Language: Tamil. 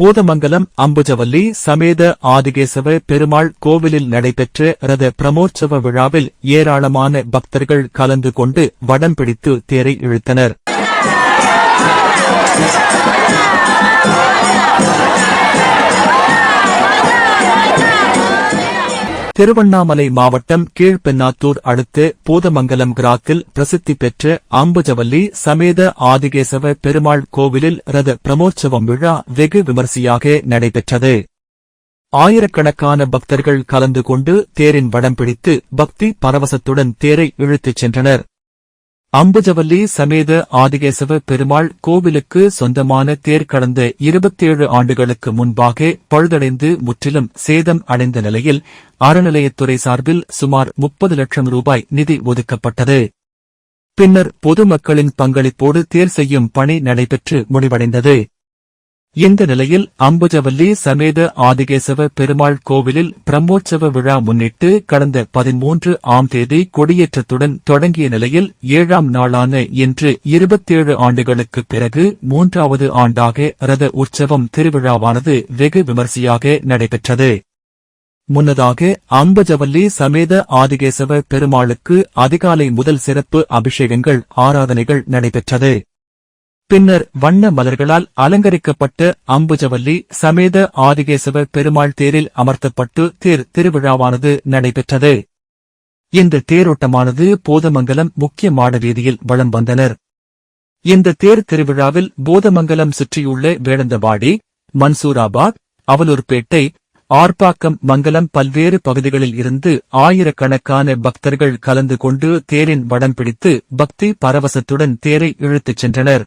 பூதமங்கலம் அம்புஜவல்லி சமேத ஆதிகேசவ பெருமாள் கோவிலில் நடைபெற்ற ரத பிரமோற்சவ விழாவில் ஏராளமான பக்தர்கள் கலந்து கொண்டு வடம் பிடித்து தேரை இழுத்தனர். திருவண்ணாமலை மாவட்டம் கீழ்பெண்ணாத்தூர் அடுத்து பூதமங்கலம் கிராத்தில் பிரசித்தி பெற்ற அம்புஜவல்லி சமேத ஆதிகேசவ பெருமாள் கோவிலில் ரத பிரமோற்சவம் விழா வெகு விமரிசையாக நடைபெற்றது. ஆயிரக்கணக்கான பக்தர்கள் கலந்து கொண்டு தேரின் வடம் பிடித்து பக்தி பரவசத்துடன் தேரை இழுத்துச் சென்றனர். அம்புஜவல்லி சமேத ஆதிகேசவ பெருமாள் கோவிலுக்கு சொந்தமான தேர் கடந்த இருபத்தேழு ஆண்டுகளுக்கு முன்பாக பழுதடைந்து முற்றிலும் சேதம் அடைந்த நிலையில் அறநிலையத்துறை சார்பில் சுமார் முப்பது லட்சம் ரூபாய் நிதி ஒதுக்கப்பட்டது. பின்னர் பொதுமக்களின் பங்களிப்போடு தேர் செய்யும் பணி நடைபெற்று முடிவடைந்தது. இந்த நிலையில் அம்புஜவல்லி சமேத ஆதிகேசவ பெருமாள் கோவிலில் பிரம்மோற்சவ விழா முன்னிட்டு கடந்த பதிமூன்று ஆம் தேதி கொடியேற்றத்துடன் தொடங்கிய நிலையில் ஏழாம் நாளான இன்று இருபத்தேழு ஆண்டுகளுக்குப் பிறகு மூன்றாவது ஆண்டாக ரத உற்சவம் திருவிழாவானது வெகு விமர்சையாக நடைபெற்றது. முன்னதாக அம்பஜவல்லி சமேத ஆதிகேசவ பெருமாளுக்கு அதிகாலை முதல் சிறப்பு அபிஷேகங்கள் ஆராதனைகள் நடைபெற்றது. பின்னர் வண்ண மலர்களால் அலங்கரிக்கப்பட்ட அம்புஜவல்லி சமேத ஆதிகேசவ பெருமாள் தேரில் அமர்த்தப்பட்டு தேர் திருவிழாவானது நடைபெற்றது. இந்த தேரோட்டமானது போதமங்கலம் முக்கிய மாடவீதியில் வளம் வலம் வந்தனர். இந்த தேர் திருவிழாவில் போதமங்கலம் சுற்றியுள்ள வேடந்தவாடி மன்சூராபாத் அவலூர்பேட்டை ஆர்ப்பாக்கம் மங்கலம் பல்வேறு பகுதிகளில் இருந்து ஆயிரக்கணக்கான பக்தர்கள் கலந்து கொண்டு தேரின் வடம் பிடித்து பக்தி பரவசத்துடன் தேரை இழுத்துச் சென்றனர்.